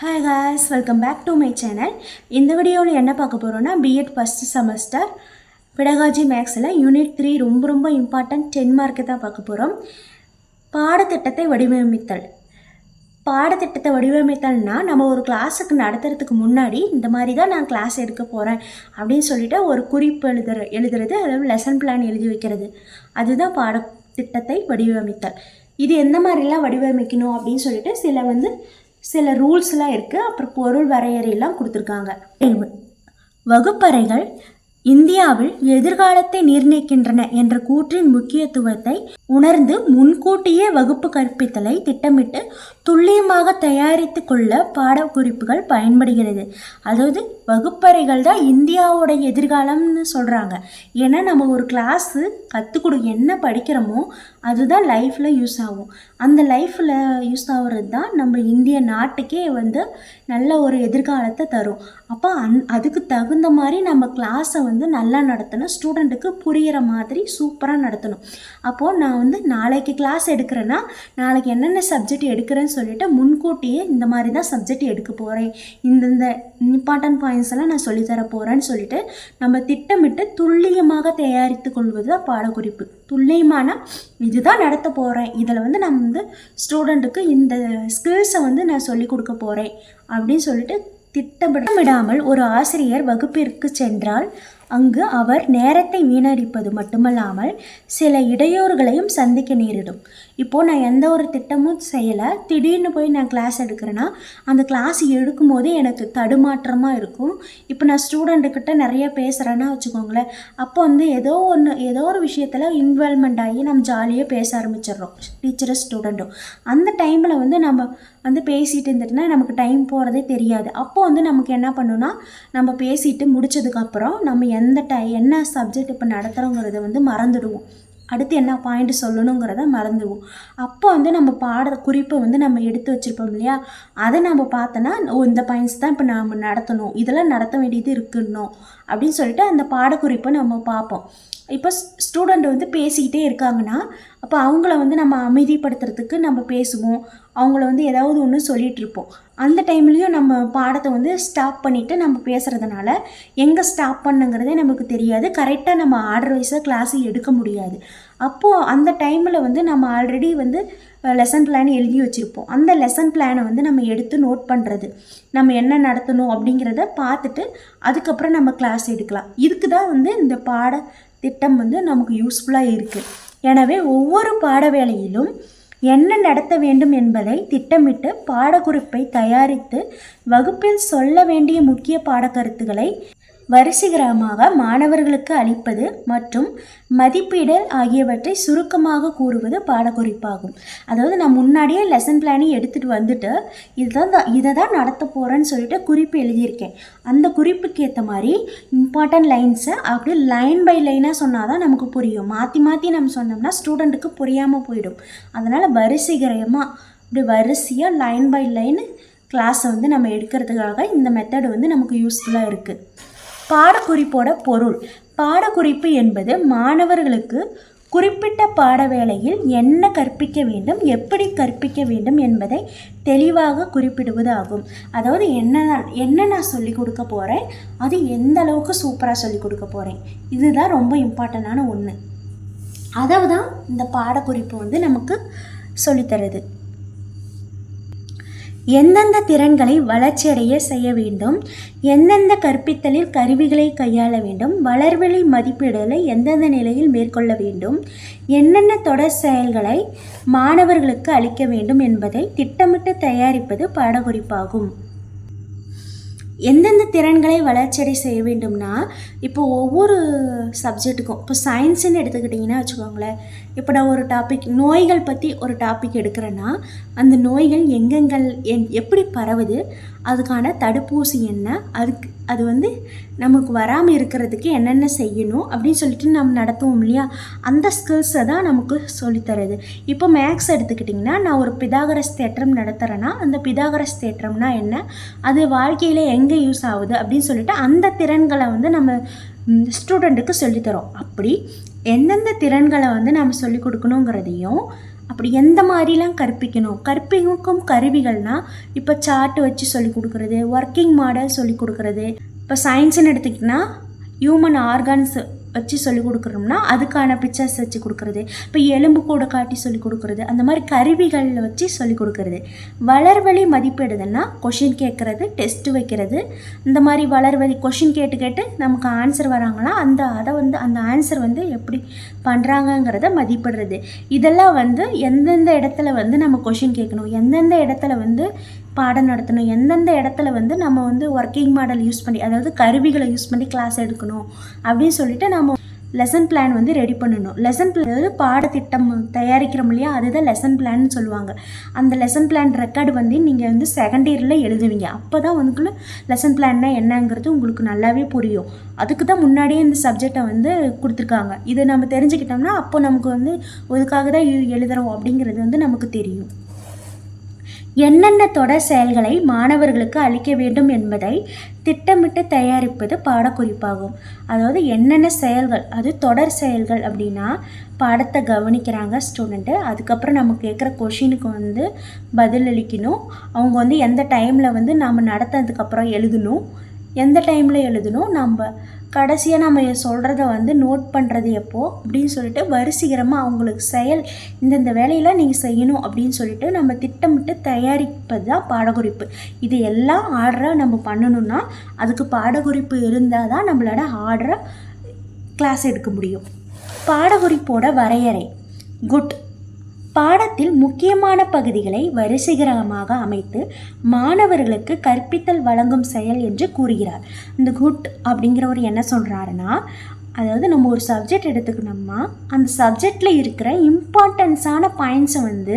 Hi guys welcome back to my channel இந்த வீடியோவில் என்ன பார்க்க போகிறோன்னா பிஎட் ஃபஸ்ட் செமஸ்டர் பிடகாஜி மேக்ஸில் யூனிட் த்ரீ ரொம்ப ரொம்ப இம்பார்ட்டன்ட் டென் மார்க்கு தான் பார்க்க போகிறோம் பாடத்திட்டத்தை வடிவமைத்தல். பாடத்திட்டத்தை வடிவமைத்தல்னா நம்ம ஒரு கிளாஸுக்கு நடத்துறதுக்கு முன்னாடி இந்த மாதிரி தான் நான் கிளாஸ் எடுக்க போகிறேன் அப்படின்னு சொல்லிட்டு ஒரு குறிப்பு எழுதுற எழுதுறது அதாவது லெசன் பிளான் எழுதி வைக்கிறது. அதுதான் பாடத்திட்டத்தை வடிவமைத்தல். இது எந்த மாதிரிலாம் வடிவமைக்கணும் அப்படின்னு சொல்லிட்டு சில வந்து சில ரூல்ஸ்லாம் இருக்குது அப்புறம் பொருள் வரையறையெல்லாம் கொடுத்துருக்காங்க. வகுப்பறைகள் இந்தியாவில் எதிர்காலத்தை நிர்ணயிக்கின்றன என்ற கூற்றின் முக்கியத்துவத்தை உணர்ந்து முன்கூட்டியே வகுப்பு கற்பித்தலை திட்டமிட்டு துல்லியமாக தயாரித்து கொள்ள பாடக்குறிப்புகள் பயன்படுகிறது. அதாவது வகுப்பறைகள் தான் இந்தியாவோட எதிர்காலம்னு சொல்கிறாங்க ஏன்னா நம்ம ஒரு கிளாஸு கற்றுக் கொடு என்ன படிக்கிறோமோ அதுதான் லைஃப்பில் யூஸ் ஆகும். அந்த லைஃப்பில் யூஸ் ஆகுறது தான் நம்ம இந்திய நாட்டுக்கே வந்து நல்ல ஒரு எதிர்காலத்தை தரும். அப்போ அந் அதுக்கு தகுந்த மாதிரி நம்ம கிளாஸை வந்து நல்லா நடத்தணும். ஸ்டூடெண்ட்டுக்கு புரிகிற மாதிரி சூப்பராக நடத்தணும். அப்போது நான் வந்து நாளைக்கு கிளாஸ் எடுக்கிறேன்னா நாளைக்கு என்னென்ன சப்ஜெக்ட் எடுக்கிறேன்னு சொல்லிட்டு முன்கூட்டியே இந்த மாதிரி தான் சப்ஜெக்ட் எடுக்க போகிறேன் இந்தந்த இம்பார்ட்டன்ட் பாயிண்ட்ஸ் எல்லாம் நான் சொல்லித்தர போகிறேன்னு சொல்லிட்டு நம்ம திட்டமிட்டு துல்லியமாக தயாரித்து கொள்வது தான் பாடக்குறிப்பு. துல்லியமான இதுதான் நடத்த போகிறேன் இதில் வந்து நான் வந்து ஸ்டூடெண்ட்டுக்கு இந்த ஸ்கில்ஸை வந்து நான் சொல்லிக் கொடுக்க போகிறேன் அப்படின்னு சொல்லிட்டு திட்டமிடாமல் ஒரு ஆசிரியர் வகுப்பிற்கு சென்றால் அங்கு அவர் நேரத்தை வீணடிப்பது மட்டுமல்லாமல் சில இடையூறுகளையும் சந்திக்க நேரிடும். இப்போது நான் எந்த ஒரு திட்டமும் செய்யலை. திடீர்னு போய் நான் கிளாஸ் எடுக்கிறேன்னா அந்த கிளாஸ் எடுக்கும்போது எனக்கு தடுமாற்றமாக இருக்கும். இப்போ நான் ஸ்டூடெண்ட்டுக்கிட்ட நிறைய பேசுகிறேன்னா வச்சுக்கோங்களேன் அப்போ வந்து ஏதோ ஒன்று ஏதோ ஒரு விஷயத்தில் இன்வால்மெண்ட் ஆகி நம்ம ஜாலியாக பேச ஆரம்பிச்சிடுறோம். டீச்சரும் ஸ்டூடெண்ட்டும் அந்த டைமில் வந்து நம்ம வந்து பேசிகிட்டு இருந்துட்டுனா நமக்கு டைம் போகிறதே தெரியாது. அப்போது வந்து நமக்கு என்ன பண்ணுன்னா நம்ம பேசிட்டு முடிச்சதுக்கப்புறம் நம்ம எந்த டை என்ன சப்ஜெக்ட் இப்போ நடத்துகிறோங்கிறத வந்து மறந்துடுவோம். அடுத்து என்ன பாயிண்ட் சொல்லணுங்கிறத மறந்துடுவோம். அப்போ வந்து நம்ம பாட குறிப்பை வந்து நம்ம எடுத்து வச்சுருப்போம் இல்லையா? அதை நம்ம பார்த்தோன்னா ஓ இந்த பாயிண்ட்ஸ் தான் இப்போ நாம் நடத்தணும். இதெல்லாம் நடத்த வேண்டியது இருக்குன்னோம். அப்படின்னு சொல்லிட்டு அந்த பாடக்குறிப்பை நம்ம பார்ப்போம். இப்போ ஸ்டூடெண்ட் வந்து பேசிக்கிட்டே இருக்காங்கன்னா அப்போ அவங்கள வந்து நம்ம அமைதிப்படுத்துறதுக்கு நம்ம பேசுவோம். அவங்கள வந்து ஏதாவது ஒன்று சொல்லிகிட்டு இருப்போம். அந்த டைம்லேயும் நம்ம பாடத்தை வந்து ஸ்டாப் பண்ணிவிட்டு நம்ம பேசுகிறதுனால எங்கே ஸ்டாப் பண்ணுங்கிறதே நமக்கு தெரியாது. கரெக்டாக நம்ம ஆர்டர் வைஸாக கிளாஸ் எடுக்க முடியாது. அப்போது அந்த டைமில் வந்து நம்ம ஆல்ரெடி வந்து லெசன் பிளான் எழுதி வச்சுருப்போம். அந்த லெசன் பிளானை வந்து நம்ம எடுத்து நோட் பண்ணுறது நம்ம என்ன நடத்தணும் அப்படிங்கிறத பார்த்துட்டு அதுக்கப்புறம் நம்ம கிளாஸ் எடுக்கலாம். இதுக்கு தான் வந்து இந்த பாட திட்டம் வந்து நமக்கு யூஸ்ஃபுல்லாக இருக்குது எனவே ஒவ்வொரு பாட வேலையிலும் என்ன நடத்த வேண்டும் என்பதை திட்டமிட்டு பாடக்குறிப்பை தயாரித்து வகுப்பில் சொல்ல வேண்டிய முக்கிய பாடக்கருத்துக்களை வரிசைகரமாக மாணவர்களுக்கு அளிப்பது மற்றும் மதிப்பீடல் ஆகியவற்றை சுருக்கமாக கூறுவது பாடக்குறிப்பாகும். அதாவது நான் முன்னாடியே லெசன் பிளானையும் எடுத்துகிட்டு வந்துட்டு இதுதான் தான் இதை தான் நடத்த போகிறேன்னு சொல்லிட்டு குறிப்பு எழுதியிருக்கேன். அந்த குறிப்புக்கு ஏற்ற மாதிரி இம்பார்ட்டன்ட் லைன்ஸை அப்படி லைன் பை லைனாக சொன்னால் தான் நமக்கு புரியும். மாற்றி மாற்றி நம்ம சொன்னோம்னா ஸ்டூடெண்ட்டுக்கு புரியாமல் போயிடும். அதனால் வரிசைகரமாக இப்படி வரிசையாக லைன் பை லைன் கிளாஸை வந்து நம்ம எடுக்கிறதுக்காக இந்த மெத்தடு வந்து நமக்கு யூஸ்ஃபுல்லாக இருக்குது பாடக்குறிப்போட பொருள். பாடக்குறிப்பு என்பது மாணவர்களுக்கு குறிப்பிட்ட பாட வேளையில் என்ன கற்பிக்க வேண்டும் எப்படி கற்பிக்க வேண்டும் என்பதை தெளிவாக குறிப்பிடுவது ஆகும். அதாவது என்ன என்ன நான் சொல்லிக் கொடுக்க போகிறேன் அது எந்த அளவுக்கு சூப்பராக சொல்லிக் கொடுக்க போகிறேன் இதுதான் ரொம்ப இம்பார்ட்டண்டான ஒன்று அதை தான் இந்த பாடக்குறிப்பு வந்து நமக்கு சொல்லித்தருது எந்தெந்த திறன்களை வளர்ச்சியடைய செய்ய வேண்டும் எந்தெந்த கற்பித்தலில் கருவிகளை கையாள வேண்டும் வளர்வெளி மதிப்பீடுகளை எந்தெந்த நிலையில் மேற்கொள்ள வேண்டும் என்னென்ன தொடர் செயல்களை மாணவர்களுக்கு அளிக்க வேண்டும் என்பதை திட்டமிட்டு தயாரிப்பது பாடகுறிப்பாகும் எந்தெந்த திறன்களை வளர்ச்சியடை செய்ய வேண்டும்னா இப்போ ஒவ்வொரு சப்ஜெக்ட்டுக்கும் இப்போ சயின்ஸுன்னு எடுத்துக்கிட்டிங்கன்னா வச்சுக்கோங்களேன் இப்போ நான் ஒரு டாபிக் நோய்கள் பற்றி ஒரு டாபிக் எடுக்கிறேன்னா அந்த நோய்கள் எங்கெங்கள் எங் எப்படி பரவுது அதுக்கான தடுப்பூசி என்ன? அதுக்கு அது வந்து நமக்கு வராமல் இருக்கிறதுக்கு என்னென்ன செய்யணும் அப்படின்னு சொல்லிட்டு நம்ம நடத்துவோம் இல்லையா? அந்த ஸ்கில்ஸை தான் நமக்கு சொல்லித்தரது இப்போ மேக்ஸ் எடுத்துக்கிட்டிங்கன்னா நான் ஒரு பிதாகரஸ் தேற்றம் நடத்துகிறேன்னா அந்த பிதாகரஸ் தேற்றம்னா என்ன? அது வாழ்க்கையில் எங்கே யூஸ் ஆகுது அப்படின்னு சொல்லிட்டு அந்த திறன்களை வந்து நம்ம ஸ்டூடெண்ட்டுக்கு சொல்லித்தரோம் அப்படி எந்தெந்த திறன்களை வந்து நம்ம சொல்லிக் கொடுக்கணுங்கிறதையும் அப்படி எந்த மாதிரிலாம் கற்பிக்கணும்? கற்பிக்கும் கருவிகள்னால் இப்போ சார்ட் வச்சு சொல்லி கொடுக்குறது ஒர்க்கிங் மாடல் சொல்லி கொடுக்குறது. இப்போ சயின்ஸ்னு எடுத்துக்கிட்டிங்கன்னா ஹியூமன் ஆர்கான்ஸ் வச்சு சொல்லிக் கொடுக்குறோம்னா அதுக்கான பிக்சர்ஸ் வச்சு கொடுக்குறது. இப்போ எலும்பு கூட காட்டி சொல்லிக் கொடுக்குறது. அந்த மாதிரி கருவிகளில் வச்சு சொல்லிக் கொடுக்குறது. வளர்வழி மதிப்பிடுதுன்னா கொஷின் கேட்குறது டெஸ்ட்டு வைக்கிறது. இந்த மாதிரி வளர்வழி கொஷின் கேட்டு கேட்டு நமக்கு ஆன்சர் வராங்கன்னா அந்த அதை வந்து அந்த ஆன்சர் வந்து எப்படி பண்ணுறாங்கங்கிறத மதிப்பிடுறது. இதெல்லாம் வந்து எந்தெந்த இடத்துல வந்து நம்ம கொஷின் கேட்கணும். எந்தெந்த இடத்துல வந்து பாடம் நடத்தணும். எந்தெந்த இடத்துல வந்து நம்ம வந்து ஒர்க்கிங் மாடல் யூஸ் பண்ணி அதாவது கருவிகளை யூஸ் பண்ணி கிளாஸ் எடுக்கணும் அப்படின்னு சொல்லிட்டு நம்ம லெசன் பிளான் வந்து ரெடி பண்ணணும். லெசன் பிளான் அதாவது பாடத்திட்டம் தயாரிக்கிறோம் இல்லையா அதுதான் லெசன் பிளான்னு சொல்லுவாங்க. அந்த லெசன் பிளான் ரெக்கார்டு வந்து நீங்கள் வந்து செகண்ட் இயரில் எழுதுவீங்க. அப்போ தான் வந்துக்குள்ள லெசன் பிளான்னா என்னங்கிறது உங்களுக்கு நல்லாவே புரியும். அதுக்கு தான் முன்னாடியே இந்த சப்ஜெக்டை வந்து கொடுத்துருக்காங்க. இதை நம்ம தெரிஞ்சுக்கிட்டோம்னா அப்போ நமக்கு வந்து இதுக்காக தான் எழுதுகிறோம் அப்படிங்கிறது வந்து நமக்கு தெரியும். என்னென்ன தொடர் செயல்களை மாணவர்களுக்கு அளிக்க வேண்டும் என்பதை திட்டமிட்டு தயாரிப்பது பாடக்குறிப்பாகும். அதாவது என்னென்ன செயல்கள் அது தொடர் செயல்கள் அப்படின்னா பாடத்தை கவனிக்கிறாங்க ஸ்டூடெண்ட்டு அதுக்கப்புறம் நம்ம கேட்குற கொஷினுக்கு வந்து பதில் அளிக்கணும் அவங்க வந்து எந்த டைமில் வந்து நாம் நடத்தினதுக்கப்புறம் எழுதணும். எந்த டைமில் எழுதணும்? நம்ம கடைசியாக நம்ம சொல்கிறத வந்து நோட் பண்ணுறது எப்போ அப்படின்னு சொல்லிட்டு வரிசீகரமாக அவங்களுக்கு செயல் இந்தந்த வேலையெல்லாம் நீங்கள் செய்யணும் அப்படின்னு சொல்லிட்டு நம்ம திட்டமிட்டு தயாரிப்பது தான் பாடக்குறிப்பு. இது எல்லாம் ஆர்டராக நம்ம பண்ணணும்னா அதுக்கு பாடக்குறிப்பு இருந்தால் தான் நம்மளோட ஆர்டரை கிளாஸ் எடுக்க முடியும். பாடகுறிப்போட வரையறை. குட் பாடத்தில் முக்கியமான பகுதிகளை வரிசைகரமாக அமைத்து மாணவர்களுக்கு கற்பித்தல் வழங்கும் செயல் என்று கூறுகிறார். இந்த குட் அப்படிங்கிறவர் என்ன சொல்கிறாருன்னா அதாவது நம்ம ஒரு சப்ஜெக்ட் எடுத்துக்கணும்னா அந்த சப்ஜெக்டில் இருக்கிற இம்பார்ட்டன்ஸான பாயிண்ட்ஸை வந்து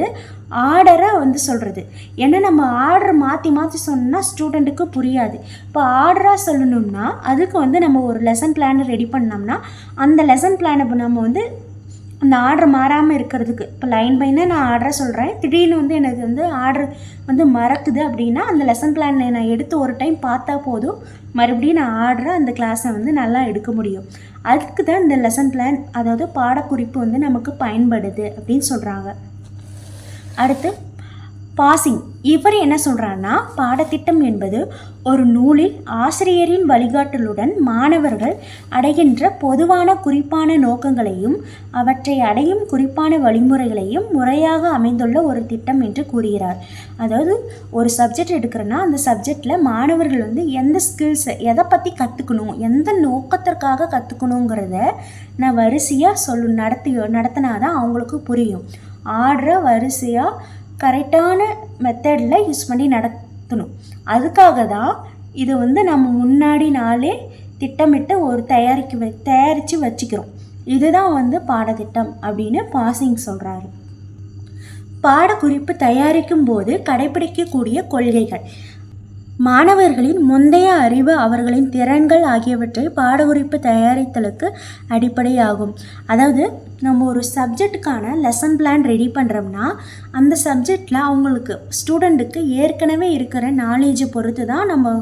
ஆர்டராக வந்து சொல்கிறது ஏன்னா நம்ம ஆர்டர் மாற்றி மாற்றி சொன்னால் ஸ்டூடெண்ட்டுக்கு புரியாது. இப்போ ஆர்டராக சொல்லணும்னா அதுக்கு வந்து நம்ம ஒரு லெசன் பிளானை ரெடி பண்ணோம்னா அந்த லெசன் பிளானை நம்ம வந்து அந்த ஆர்டர் மாறாமல் இருக்கிறதுக்கு. இப்போ லைன் பைனா நான் ஆர்டரை சொல்கிறேன் திடீர்னு வந்து எனக்கு வந்து ஆர்டர் வந்து மறக்குது அப்படின்னா அந்த லெசன் பிளானை நான் எடுத்து ஒரு டைம் பார்த்தா போதும். மறுபடியும் நான் ஆர்டரை அந்த கிளாஸை வந்து நல்லா எடுக்க முடியும். அதுக்கு தான் இந்த லெசன் பிளான் அதாவது பாடக்குறிப்பு வந்து நமக்கு பயன்படுது அப்படின்னு சொல்கிறாங்க அடுத்து பாசிங் இவர் என்ன சொல்கிறாருன்னா பாடத்திட்டம் என்பது ஒரு நூலில் ஆசிரியரின் வழிகாட்டலுடன் மாணவர்கள் அடைகின்ற பொதுவான குறிப்பான நோக்கங்களையும் அவற்றை அடையும் குறிப்பான வழிமுறைகளையும் முறையாக அமைந்துள்ள ஒரு திட்டம் என்று கூறுகிறார். அதாவது ஒரு சப்ஜெக்ட் எடுக்கிறேன்னா அந்த சப்ஜெக்டில் மாணவர்கள் வந்து எந்த ஸ்கில்ஸை எதை பற்றி கற்றுக்கணும் எந்த நோக்கத்திற்காக கற்றுக்கணுங்கிறத நான் வரிசையாக சொல்லு நடத்தி நடத்தினா தான் அவங்களுக்கு புரியும். ஆர்டரை வரிசையாக கரெக்டான மெத்தடில் யூஸ் பண்ணி நடத்தணும். அதுக்காக தான் இது வந்து நம்ம முன்னாடி நாளே திட்டமிட்டு ஒரு தயாரிக்க தயாரித்து வச்சுக்கிறோம். இதுதான் வந்து பாடத்திட்டம் அப்படின்னு பாசிங் சொல்கிறாரு பாடக்குறிப்பு தயாரிக்கும் போது கடைபிடிக்கக்கூடிய கொள்கைகள். மாணவர்களின் முந்தைய அறிவு அவர்களின் திறன்கள் ஆகியவற்றை பாடக்குறிப்பு தயாரித்தலுக்கு அடிப்படையாகும். அதாவது நம்ம ஒரு சப்ஜெக்ட்டுக்கான லெசன் பிளான் ரெடி பண்ணுறோம்னா அந்த சப்ஜெக்டில் அவங்களுக்கு ஸ்டூடெண்ட்டுக்கு ஏற்கனவே இருக்கிற நாலேஜை பொறுத்து தான் நம்ம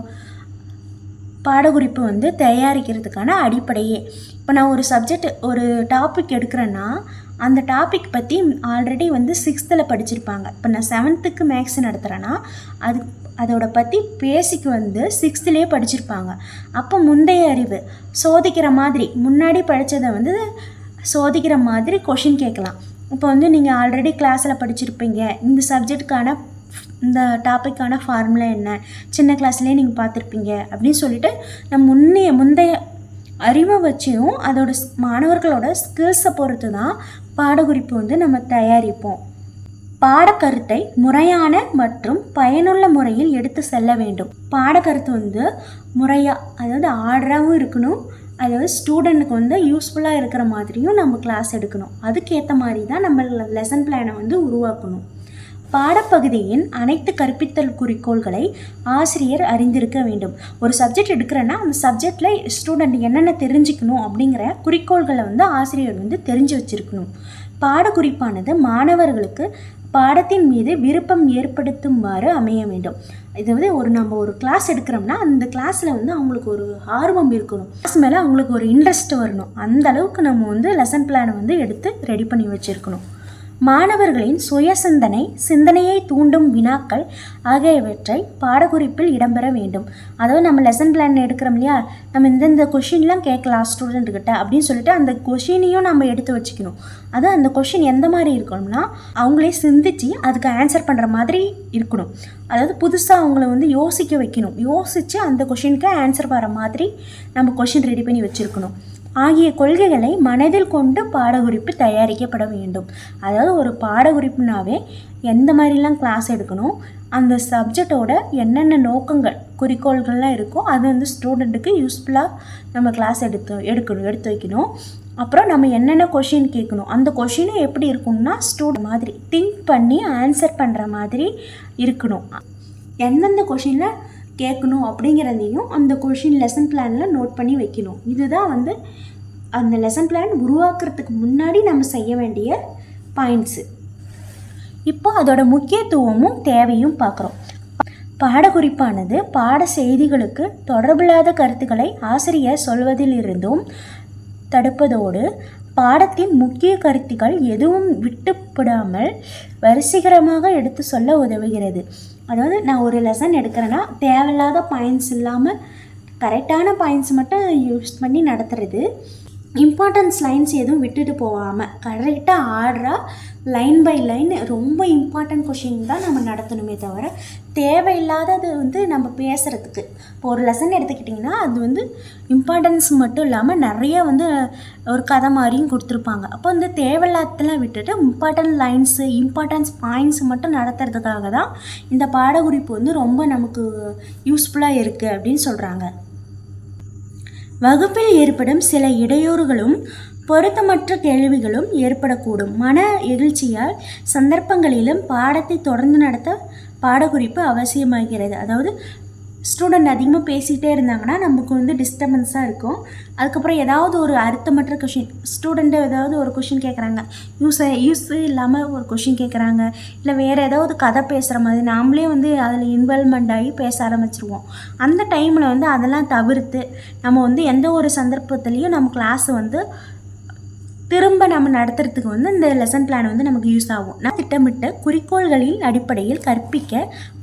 பாடக்குறிப்பு வந்து தயாரிக்கிறதுக்கான அடிப்படையே. இப்போ நான் ஒரு சப்ஜெக்ட் ஒரு டாபிக் எடுக்கிறேன்னா அந்த டாபிக் பற்றி ஆல்ரெடி வந்து சிக்ஸ்த்தில் படிச்சிருப்பாங்க. இப்போ நான் செவன்த்துக்கு மேக்ஸ் நடத்துகிறேன்னா அது அதோட பற்றி பேசிக் வந்து சிக்ஸ்த்துலேயே படிச்சிருப்பாங்க. அப்போ முந்தைய அறிவு சோதிக்கிற மாதிரி முன்னாடி படித்ததை வந்து சோதிக்கிற மாதிரி கொஷின் கேட்கலாம். இப்போ வந்து நீங்கள் ஆல்ரெடி கிளாஸில் படிச்சிருப்பீங்க. இந்த சப்ஜெக்ட்டுக்கான இந்த டாப்பிக்கான ஃபார்முலா என்ன? சின்ன கிளாஸ்லேயே நீங்கள் பார்த்துருப்பீங்க. அப்படின்னு சொல்லிட்டு நம்ம முன்னைய முந்தைய அறிவை வச்சியும் அதோட மாணவர்களோட ஸ்கில்ஸை பொறுத்து தான் பாடக்குறிப்பு வந்து நம்ம தயாரிப்போம். பாடக்கருத்தை முறையான மற்றும் பயனுள்ள முறையில் எடுத்து செல்ல வேண்டும். பாடக்கருத்து வந்து முறையாக அதாவது ஆர்டராகவும் இருக்கணும். அதாவது ஸ்டூடெண்ட்டுக்கு வந்து யூஸ்ஃபுல்லாக இருக்கிற மாதிரியும் நம்ம கிளாஸ் எடுக்கணும். அதுக்கேற்ற மாதிரி தான் நம்ம லெசன் பிளானை வந்து உருவாக்கணும். பாடப்பகுதியின் அனைத்து கற்பித்தல் குறிக்கோள்களை ஆசிரியர் அறிந்திருக்க வேண்டும். ஒரு சப்ஜெக்ட் எடுக்கிறேன்னா அந்த சப்ஜெக்டில் ஸ்டூடெண்ட் என்னென்ன தெரிஞ்சுக்கணும் அப்படிங்கிற குறிக்கோள்களை வந்து ஆசிரியர் வந்து தெரிஞ்சு வச்சிருக்கணும். பாடக்குறிப்பானது மாணவர்களுக்கு பாடத்தின் மீது விருப்பம் ஏற்படுத்துமாறு அமைய வேண்டும். இது வந்து ஒரு நம்ம ஒரு கிளாஸ் எடுக்கிறோம்னா அந்த கிளாஸில் வந்து அவங்களுக்கு ஒரு ஆர்வம் இருக்கணும். கிளாஸ் மேலே அவங்களுக்கு ஒரு இன்ட்ரெஸ்ட் வரணும். அந்த அளவுக்கு நம்ம வந்து லெசன் பிளானை வந்து எடுத்து ரெடி பண்ணி வச்சுருக்கணும். மாணவர்களின் சுய சிந்தனை சிந்தனையை தூண்டும் வினாக்கள் ஆகியவற்றை பாடக்குறிப்பில் இடம்பெற வேண்டும். அதாவது நம்ம லெசன் பிளான் எடுக்கிறோம் இல்லையா? நம்ம இந்தந்த கொஷின்லாம் கேட்கலாம் ஸ்டூடெண்ட்டுக்கிட்ட அப்படின்னு சொல்லிட்டு அந்த கொஷினையும் நம்ம எடுத்து வச்சுக்கணும். அது அந்த கொஷின் எந்த மாதிரி இருக்கணும்னா அவங்களே சிந்திச்சு அதுக்கு ஆன்சர் பண்ணுற மாதிரி இருக்கணும். அதாவது புதுசாக அவங்கள வந்து யோசிக்க வைக்கணும். யோசித்து அந்த கொஷினுக்கு ஆன்சர் வர மாதிரி நம்ம கொஷின் ரெடி பண்ணி வச்சுருக்கணும். ஆகிய கொள்கைகளை மனதில் கொண்டு பாடக்குறிப்பு தயாரிக்கப்பட வேண்டும். அதாவது ஒரு பாடக்குறிப்புனாவே எந்த மாதிரிலாம் கிளாஸ் எடுக்கணும் அந்த சப்ஜெக்டோட என்னென்ன நோக்கங்கள் குறிக்கோள்கள்லாம் இருக்கோ அது வந்து ஸ்டூடெண்ட்டுக்கு யூஸ்ஃபுல்லாக நம்ம கிளாஸ் எடுத்து எடுக்கணும் எடுத்து வைக்கணும். அப்புறம் நம்ம என்னென்ன கொஷின் கேட்கணும் அந்த கொஷினும் எப்படி இருக்கும்னா ஸ்டூடெண்ட் மாதிரி திங்க் பண்ணி ஆன்சர் பண்ணுற மாதிரி இருக்கணும். எந்தெந்த கொஷினில் கேட்கணும் அப்படிங்கிறதையும் அந்த கொஷின் லெசன் பிளானில் நோட் பண்ணி வைக்கணும். இதுதான் வந்து அந்த லெசன் பிளான் உருவாக்குறதுக்கு முன்னாடி நம்ம செய்ய வேண்டிய பாயிண்ட்ஸு இப்போ அதோட முக்கியத்துவமும் தேவையும் பார்க்குறோம். பாடக்குறிப்பானது பாட செய்திகளுக்கு தொடர்பில்லாத கருத்துக்களை ஆசிரியர் சொல்வதிலிருந்தும் தடுப்பதோடு பாடத்தின் முக்கிய கருத்துக்கள் எதுவும் விட்டுப்படாமல் வரிசைகரமாக எடுத்து சொல்ல உதவுகிறது. அதாவது நான் ஒரு லெசன் எடுக்கிறேன்னா தேவையில்லாத பாயிண்ட்ஸ் இல்லாமல் கரெக்டான பாயிண்ட்ஸ் மட்டும் யூஸ் பண்ணி நடத்துறது. இம்பார்ட்டன்ஸ் லைன்ஸ் எதுவும் விட்டுட்டு போகாமல் கரெக்டாக ஆர்டராக லைன் பை லைன் ரொம்ப இம்பார்ட்டன்ட் கொஷின் தான் நம்ம நடத்தணுமே தவிர தேவையில்லாதது வந்து நம்ம பேசுகிறதுக்கு இப்போ ஒரு லெசன் எடுத்துக்கிட்டிங்கன்னா அது வந்து இம்பார்ட்டன்ஸ் மட்டும் இல்லாமல் நிறைய வந்து ஒரு கதை மாதிரியும் கொடுத்துருப்பாங்க. அப்போ வந்து தேவையில்லாதெல்லாம் விட்டுட்டு இம்பார்ட்டன்ட் லைன்ஸு இம்பார்ட்டன்ஸ் பாயிண்ட்ஸ் மட்டும் நடத்துறதுக்காக தான் இந்த பாடக்குறிப்பு வந்து ரொம்ப நமக்கு யூஸ்ஃபுல்லாக இருக்குது அப்படின்னு சொல்கிறாங்க வகுப்பில் ஏற்படும் சில இடையூறுகளும் பொருத்தமற்ற கேள்விகளும் ஏற்படக்கூடும். மன எழுச்சியால் சந்தர்ப்பங்களிலும் பாடத்தை தொடர்ந்து நடத்த பாடக்குறிப்பு அவசியமாகிறது. அதாவது ஸ்டூடெண்ட் அதிகமாக பேசிகிட்டே இருந்தாங்கன்னா நமக்கு வந்து டிஸ்டர்பன்ஸாக இருக்கும். அதுக்கப்புறம் ஏதாவது ஒரு அர்த்தமற்ற கொஷின் ஸ்டூடெண்ட்டு ஏதாவது ஒரு கொஷின் கேட்குறாங்க யூஸ் யூஸ் இல்லாமல் ஒரு கொஷின் கேட்குறாங்க இல்லை வேறு ஏதாவது கதை பேசுகிற மாதிரி நாமளே வந்து அதில் இன்வால்மெண்ட் ஆகி பேச ஆரம்பிச்சிருவோம். அந்த டைமில் வந்து அதெல்லாம் தவிர்த்து நம்ம வந்து எந்த ஒரு சந்தர்ப்பத்துலேயும் நம்ம கிளாஸை வந்து திரும்ப நம்ம நடத்துறதுக்கு வந்து இந்த லெசன் பிளான் வந்து நமக்கு யூஸ் ஆகும். நான் திட்டமிட்ட குறிக்கோள்களின் அடிப்படையில் கற்பிக்க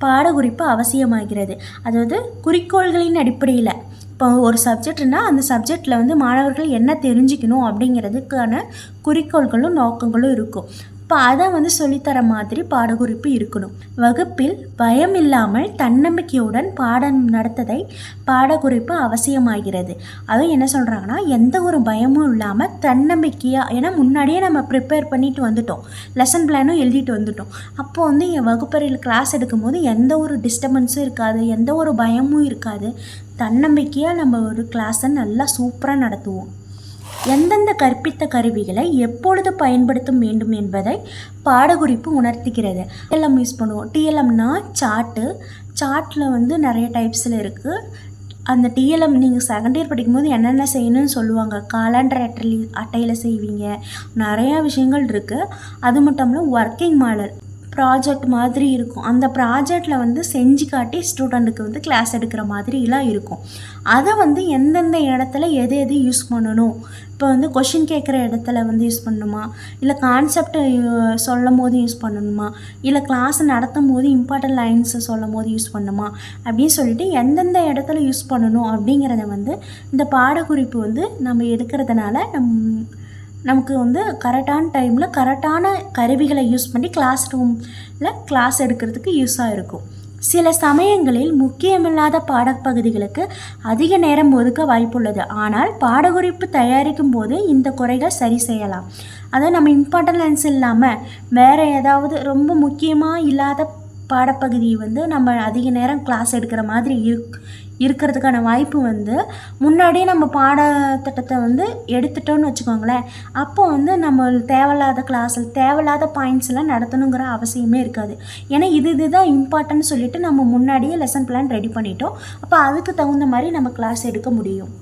பாடக்குறிப்பு அவசியமாகிறது. அதாவது குறிக்கோள்களின் அடிப்படையில் இப்போ ஒரு சப்ஜெக்ட்னா அந்த சப்ஜெக்டில் வந்து மாணவர்கள் என்ன தெரிஞ்சுக்கணும் அப்படிங்கிறதுக்கான குறிக்கோள்களும் நோக்கங்களும் இருக்கும். இப்போ அதை வந்து சொல்லித்தர மாதிரி பாடக்குறிப்பு இருக்கணும். வகுப்பில் பயம் இல்லாமல் தன்னம்பிக்கையுடன் பாடம் நடத்ததை பாடக்குறிப்பு அவசியமாகிறது. அதுவும் என்ன சொல்கிறாங்கன்னா எந்த ஒரு பயமும் இல்லாமல் தன்னம்பிக்கையாக ஏன்னா முன்னாடியே நம்ம ப்ரிப்பேர் பண்ணிட்டு வந்துட்டோம். லெசன் பிளானும் எழுதிட்டு வந்துட்டோம். அப்போ வந்து என் வகுப்பறையில் கிளாஸ் எடுக்கும்போது எந்த ஒரு டிஸ்டர்பன்ஸும் இருக்காது எந்த ஒரு பயமும் இருக்காது. தன்னம்பிக்கையாக நம்ம ஒரு கிளாஸை நல்லா சூப்பராக நடத்துவோம். எந்தெந்த கற்பித்த கருவிகளை எப்பொழுது பயன்படுத்தும் வேண்டும் என்பதை பாடக்குறிப்பு உணர்த்துகிறது. டிஎல்எம் யூஸ் பண்ணுவோம். டிஎல்எம்னா சார்ட்டு சார்ட்டில் வந்து நிறைய டைப்ஸில் இருக்குது அந்த டிஎல்எம் நீங்கள் செகண்ட் இயர் படிக்கும்போது என்னென்ன செய்யணும்னு சொல்லுவாங்க. காலண்டர் அட்டையில் அட்டையில் செய்வீங்க. நிறையா விஷயங்கள் இருக்குது அது மட்டும் இல்லாமல் ஒர்க்கிங் மாடல் ப்ராஜெக்ட் மாதிரி இருக்கும். அந்த ப்ராஜெக்டில் வந்து செஞ்சு காட்டி ஸ்டூடெண்ட்டுக்கு வந்து கிளாஸ் எடுக்கிற மாதிரிலாம் இருக்கும். அதை வந்து எந்தெந்த இடத்துல எது எது யூஸ் பண்ணணும்? இப்போ வந்து கொஷின் கேட்குற இடத்துல வந்து யூஸ் பண்ணணுமா? இல்லை கான்செப்டை சொல்லும் போது யூஸ் பண்ணணுமா? இல்லை கிளாஸ் நடத்தும் போது இம்பார்ட்டன்ட் லைன்ஸை சொல்லும் போது யூஸ் பண்ணணுமா அப்படின்னு சொல்லிட்டு எந்தெந்த இடத்துல யூஸ் பண்ணணும் அப்படிங்கிறத வந்து இந்த பாடக்குறிப்பு வந்து நம்ம எடுக்கிறதுனால நம் நமக்கு வந்து கரெக்டான டைமில் கரெக்டான கருவிகளை யூஸ் பண்ணி கிளாஸ் ரூமில் கிளாஸ் எடுக்கிறதுக்கு யூஸாக இருக்கும். சில சமயங்களில் முக்கியமில்லாத பாடப்பகுதிகளுக்கு அதிக நேரம் ஒதுக்க வாய்ப்புள்ளது. ஆனால் பாடக்குறிப்பு தயாரிக்கும் போது இந்த குறைகள் சரி செய்யலாம். அதை நம்ம இம்பார்ட்டன்ஸ் இல்லாமல் வேறு ஏதாவது ரொம்ப முக்கியமாக இல்லாத பாடப்பகுதியை வந்து நம்ம அதிக நேரம் கிளாஸ் எடுக்கிற மாதிரி இருக் இருக்கிறதுக்கான வாய்ப்பு வந்து முன்னாடியே நம்ம பாடத்திட்டத்தை வந்து எடுத்துட்டோம்னு வச்சுக்கோங்களேன். அப்போ வந்து நம்ம தேவையில்லாத கிளாஸில் தேவையில்லாத பாயிண்ட்ஸ்லாம் நடத்தணுங்கிற அவசியமே இருக்காது. ஏன்னா இது இதுதான் இம்பார்ட்டன்ட் சொல்லிட்டு நம்ம முன்னாடியே லெசன் பிளான் ரெடி பண்ணிட்டோம். அப்போ அதுக்கு தகுந்த மாதிரி நம்ம கிளாஸ் எடுக்க முடியும்.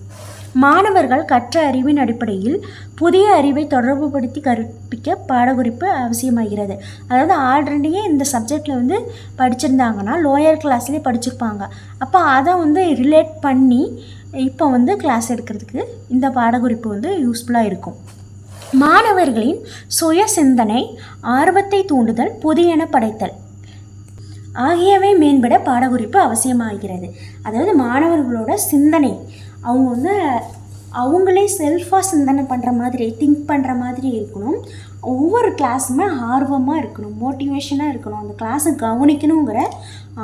மாணவர்கள் கற்ற அறிவின் அடிப்படையில் புதிய அறிவை தொடர்புபடுத்தி கற்பிக்க பாடக்குறிப்பு அவசியமாகிறது. அதாவது ஆல்ரெடியே இந்த சப்ஜெக்டில் வந்து படிச்சிருந்தாங்கன்னா லோயர் கிளாஸ்லேயே படிச்சிருப்பாங்க. அப்போ அதை வந்து ரிலேட் பண்ணி இப்போ வந்து கிளாஸ் எடுக்கிறதுக்கு இந்த பாடக்குறிப்பு வந்து யூஸ்ஃபுல்லாக இருக்கும். மாணவர்களின் சுய சிந்தனை ஆர்வத்தை தூண்டுதல் புதியன படைத்தல் ஆகியவை மேம்பட பாடக்குறிப்பு அவசியமாகிறது. அதாவது மாணவர்களோட சிந்தனை அவங்க வந்து அவங்களே செல்ஃபாக சிந்தனை பண்ணுற மாதிரி திங்க் பண்ணுற மாதிரி இருக்கணும். ஒவ்வொரு கிளாஸுமே ஆர்வமாக இருக்கணும் மோட்டிவேஷனாக இருக்கணும். அந்த கிளாஸை கவனிக்கணுங்கிற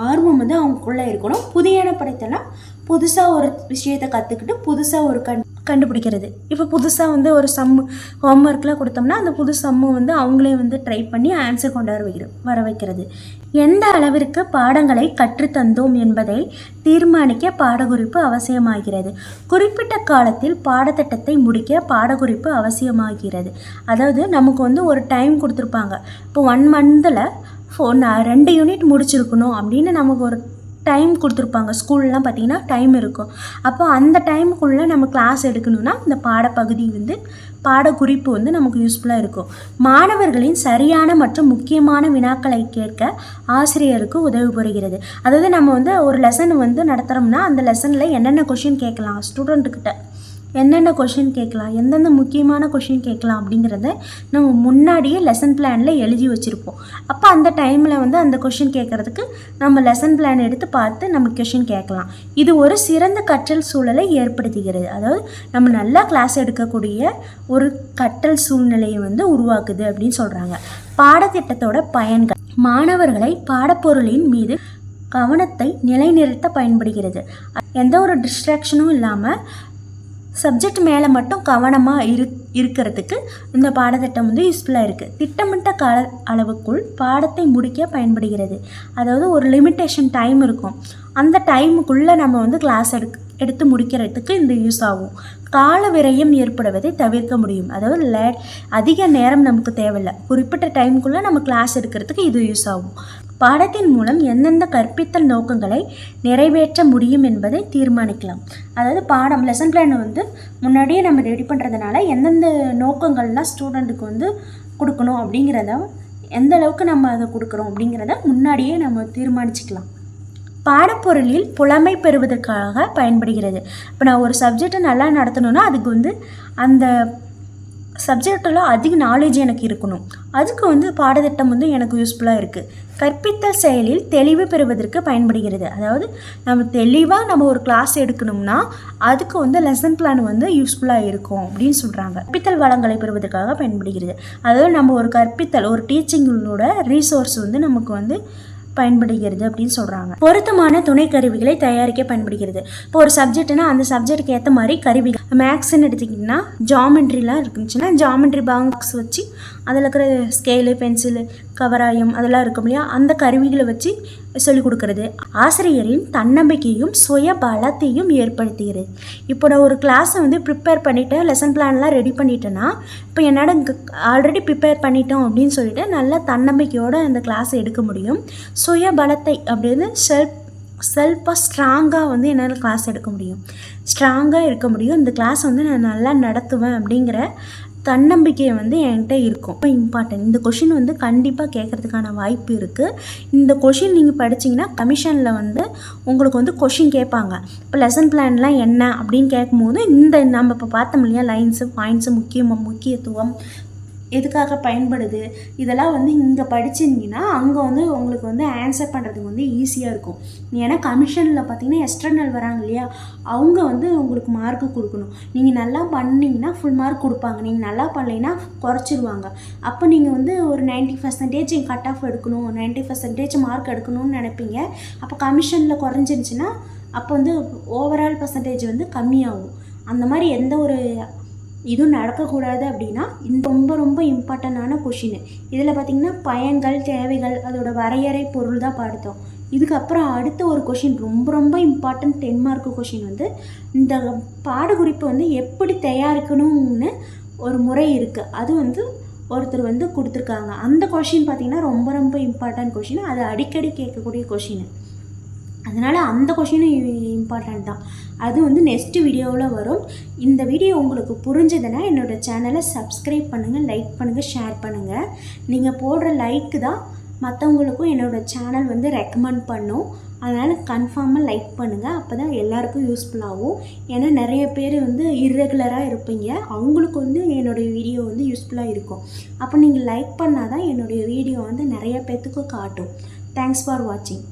ஆர்வம் வந்து அவங்களுக்குள்ளே இருக்கணும். புதியன படைத்தலாம் புதுசாக ஒரு விஷயத்தை கற்றுக்கிட்டு புதுசாக ஒரு கண் கண்டுபிடிக்கிறது. இப்போ புதுசாக வந்து ஒரு சம்மு ஹோம்ஒர்க்லாம் கொடுத்தோம்னா அந்த புது சம்மு வந்து அவங்களே வந்து ட்ரை பண்ணி ஆன்சர் கொண்டு வர வைக்கிறது வர வைக்கிறது. எந்த அளவிற்கு பாடங்களை கற்றுத்தந்தோம் என்பதை தீர்மானிக்க பாடகுறிப்பு அவசியமாகிறது. குறிப்பிட்ட காலத்தில் பாடத்திட்டத்தை முடிக்க பாடக்குறிப்பு அவசியமாகிறது. அதாவது நமக்கு வந்து ஒரு டைம் கொடுத்துருப்பாங்க. இப்போ ஒன் மந்தில் ஃபோ நான் ரெண்டு யூனிட் முடிச்சிருக்கணும் அப்படின்னு நமக்கு ஒரு டைம் கொடுத்துருப்பாங்க. ஸ்கூல்லாம் பார்த்தீங்கன்னா டைம் இருக்கும். அப்போ அந்த டைமுக்குள்ளே நம்ம கிளாஸ் எடுக்கணும்னா இந்த பாடப்பகுதி வந்து பாடக்குறிப்பு வந்து நமக்கு யூஸ்ஃபுல்லாக இருக்கும். மாணவர்களின் சரியான மற்றும் முக்கியமான வினாக்களை கேட்க ஆசிரியருக்கு உதவி புரிகிறது. அதாவது நம்ம வந்து ஒரு லெசன் வந்து நடத்துகிறோம்னா அந்த லெசனில் என்னென்ன கொஷின் கேட்கலாம் ஸ்டூடெண்ட்டுக்கிட்ட என்னென்ன கொஷின் கேட்கலாம் எந்தெந்த முக்கியமான கொஷின் கேட்கலாம் அப்படிங்கிறத நம்ம முன்னாடியே லெசன் பிளானில் எழுதி வச்சுருப்போம். அப்போ அந்த டைமில் வந்து அந்த கொஷின் கேட்குறதுக்கு நம்ம லெசன் பிளான் எடுத்து பார்த்து நம்ம கொஷின் கேட்கலாம். இது ஒரு சிறந்த கற்றல் சூழலை ஏற்படுத்துகிறது. அதாவது நம்ம நல்லா கிளாஸ் எடுக்கக்கூடிய ஒரு கற்றல் சூழ்நிலையை வந்து உருவாக்குது அப்படின்னு சொல்கிறாங்க பாடத்திட்டத்தோட பயன்கள். மாணவர்களை பாடப்பொருளின் மீது கவனத்தை நிலைநிறுத்த பயன்படுகிறது. எந்த ஒரு டிஸ்ட்ராக்ஷனும் இல்லாமல் சப்ஜெக்ட் மேலே மட்டும் கவனமாக இரு இருக்கிறதுக்கு இந்த பாடத்திட்டம் வந்து யூஸ்ஃபுல்லாக இருக்குது திட்டமிட்ட கால அளவுக்குள் பாடத்தை முடிக்க பயன்படுகிறது. அதாவது ஒரு லிமிட்டேஷன் டைம் இருக்கும். அந்த டைமுக்குள்ளே நம்ம வந்து கிளாஸ் எடுக்க எடுத்து முடிக்கிறதுக்கு இந்த யூஸ் ஆகும். கால விரயம் ஏற்படுவதை தவிர்க்க முடியும். அதாவது லே அதிக நேரம் நமக்கு தேவையில்லை. குறிப்பிட்ட டைமுக்குள்ளே நம்ம கிளாஸ் எடுக்கிறதுக்கு இது யூஸ் ஆகும். பாடத்தின் மூலம் எந்தெந்த கற்பித்தல் நோக்கங்களை நிறைவேற்ற முடியும் என்பதை தீர்மானிக்கலாம். அதாவது பாடம் லெசன் பிளான் வந்து முன்னாடியே நம்ம ரெடி பண்ணுறதுனால எந்தெந்த நோக்கங்கள்லாம் ஸ்டூடெண்ட்டுக்கு வந்து கொடுக்கணும் அப்படிங்கிறத எந்த அளவுக்கு நம்ம அதை கொடுக்குறோம் அப்படிங்கிறத முன்னாடியே நம்ம தீர்மானிச்சுக்கலாம். பாடப்பொருளில் புலமை பெறுவதற்காக பயன்படுகிறது. இப்போ நான் ஒரு சப்ஜெக்டை நல்லா நடத்தணும்னா அதுக்கு வந்து அந்த சப்ஜெக்டில் அதிக நாலேஜ் எனக்கு இருக்கணும். அதுக்கு வந்து பாடத்திட்டம் வந்து எனக்கு யூஸ்ஃபுல்லாக இருக்குது கற்பித்தல் செயலில் தெளிவு பெறுவதற்கு பயன்படுகிறது. அதாவது நம்ம தெளிவாக நம்ம ஒரு கிளாஸ் எடுக்கணும்னா அதுக்கு வந்து லெசன் பிளான் வந்து யூஸ்ஃபுல்லாக இருக்கும் அப்படின்னு சொல்கிறாங்க கற்பித்தல் வளங்களை பெறுவதற்காக பயன்படுகிறது. அதாவது நம்ம ஒரு கற்பித்தல் ஒரு டீச்சிங்களோட ரீசோர்ஸ் வந்து நமக்கு வந்து பயன்படுகிறது அப்படின்னு சொல்கிறாங்க பொருத்தமான துணை கருவிகளை தயாரிக்க பயன்படுகிறது. இப்போ ஒரு சப்ஜெக்ட்னா அந்த சப்ஜெக்ட்டுக்கு ஏற்ற மாதிரி கருவிகள். மேக்ஸ்ன்னு எடுத்துக்கிட்டிங்கன்னா ஜாமெண்ட்ரிலாம் இருந்துச்சுன்னா ஜாமெண்ட்ரி பாக்ஸ் வச்சு அதில் இருக்கிற ஸ்கேலு பென்சிலு கவராயம் அதெல்லாம் இருக்கும் இல்லையா? அந்த கருவிகளை வச்சு சொல்லிக் கொடுக்கறது. ஆசிரியரின் தன்னம்பிக்கையும் சுய பலத்தையும் ஏற்படுத்துகிறது இப்போ நான் ஒரு கிளாஸை வந்து ப்ரிப்பேர் பண்ணிவிட்டேன் லெசன் பிளான்லாம் ரெடி பண்ணிட்டேன்னா இப்போ என்னோட ஆல்ரெடி ப்ரிப்பேர் பண்ணிட்டோம் அப்படின்னு சொல்லிட்டு நல்ல தன்னம்பிக்கையோடு அந்த கிளாஸை எடுக்க முடியும். சுய பலத்தை அப்படின்னு செல்ஃப் செல்ஃபாக ஸ்ட்ராங்காக வந்து என்னால் கிளாஸ் எடுக்க முடியும். ஸ்ட்ராங்காக இருக்க முடியும். இந்த கிளாஸ் வந்து நான் நல்லா நடத்துவேன் அப்படிங்கிற தன்னம்பிக்கை வந்து என்கிட்ட இருக்கும். ரொம்ப இம்பார்ட்டன்ட் இந்த கொஷின் வந்து கண்டிப்பாக கேட்குறதுக்கான வாய்ப்பு இருக்குது இந்த கொஷின் நீங்கள் படிச்சீங்கன்னா கமிஷனில் வந்து உங்களுக்கு வந்து கொஷின் கேட்பாங்க. இப்போ லெசன் பிளான்லாம் என்ன அப்படின்னு கேட்கும்போது இந்த நம்ம இப்போ பார்த்தோம் இல்லையா லைன்ஸு பாயிண்ட்ஸு முக்கியம் முக்கியத்துவம் எதுக்காக பயன்படுது? இதெல்லாம் வந்து இங்கே படிச்சிருந்தீங்கன்னா அங்கே வந்து உங்களுக்கு வந்து ஆன்சர் பண்ணுறதுக்கு வந்து ஈஸியாக இருக்கும். ஏன்னா கமிஷனில் பார்த்தீங்கன்னா எக்ஸ்டர்னல் வராங்க இல்லையா? அவங்க வந்து உங்களுக்கு மார்க்கு கொடுக்கணும். நீங்கள் நல்லா பண்ணிங்கன்னா ஃபுல் மார்க் கொடுப்பாங்க. நீங்கள் நல்லா பண்ணலைன்னா குறைச்சிருவாங்க. அப்போ நீங்கள் வந்து ஒரு நைன்ட்டி பர்சன்டேஜ் கட் ஆஃப் எடுக்கணும் நைன்ட்டி பர்சன்டேஜ் மார்க் எடுக்கணும்னு நினைப்பீங்க. அப்போ கமிஷனில் குறைஞ்சிருச்சுன்னா அப்போ வந்து ஓவரால் பர்சன்டேஜ் வந்து கம்மியாகும். அந்த மாதிரி எந்த ஒரு இதுவும் நடக்கக்கூடாது அப்படின்னா இந்த ரொம்ப ரொம்ப இம்பார்ட்டண்டான கொஷின் இதில் பார்த்திங்கன்னா பயன்கள் தேவைகள் அதோட வரையறை பொருள் தான் பார்த்தோம். இதுக்கப்புறம் அடுத்த ஒரு கொஷின் ரொம்ப ரொம்ப இம்பார்ட்டன்ட் டென் மார்க் கொஷின் வந்து இந்த பாடக்குறிப்பு வந்து எப்படி தயாரிக்கணும்னு ஒரு முறை இருக்குது அது வந்து ஒருத்தர் வந்து கொடுத்துருக்காங்க. அந்த கொஷின் பார்த்திங்கன்னா ரொம்ப ரொம்ப இம்பார்ட்டன்ட் கொஷின் அது அடிக்கடி கேட்கக்கூடிய கொஷின் அதனால் அந்த கொஷினும் இம்பார்ட்டண்ட் தான். அது வந்து நெக்ஸ்ட் வீடியோவில் வரும். இந்த வீடியோ உங்களுக்கு புரிஞ்சதுன்னா என்னோடய சேனலை சப்ஸ்கிரைப் பண்ணுங்கள் லைக் பண்ணுங்கள் ஷேர் பண்ணுங்கள் நீங்கள் போடுற லைக்கு தான் மற்றவங்களுக்கும் என்னோடய சேனல் வந்து ரெக்கமெண்ட் பண்ணும். அதனால் கன்ஃபார்மாக லைக் பண்ணுங்கள் அப்போ தான் எல்லாருக்கும் யூஸ்ஃபுல்லாகும் ஏன்னா நிறைய பேர் வந்து இர்ரெகுலராக இருப்பீங்க. அவங்களுக்கு வந்து என்னுடைய வீடியோ வந்து யூஸ்ஃபுல்லாக இருக்கும். அப்போ நீங்கள் லைக் பண்ணால் தான் என்னுடைய வீடியோ வந்து நிறைய பேர்த்துக்கு காட்டும். தேங்க்ஸ் ஃபார் வாட்சிங்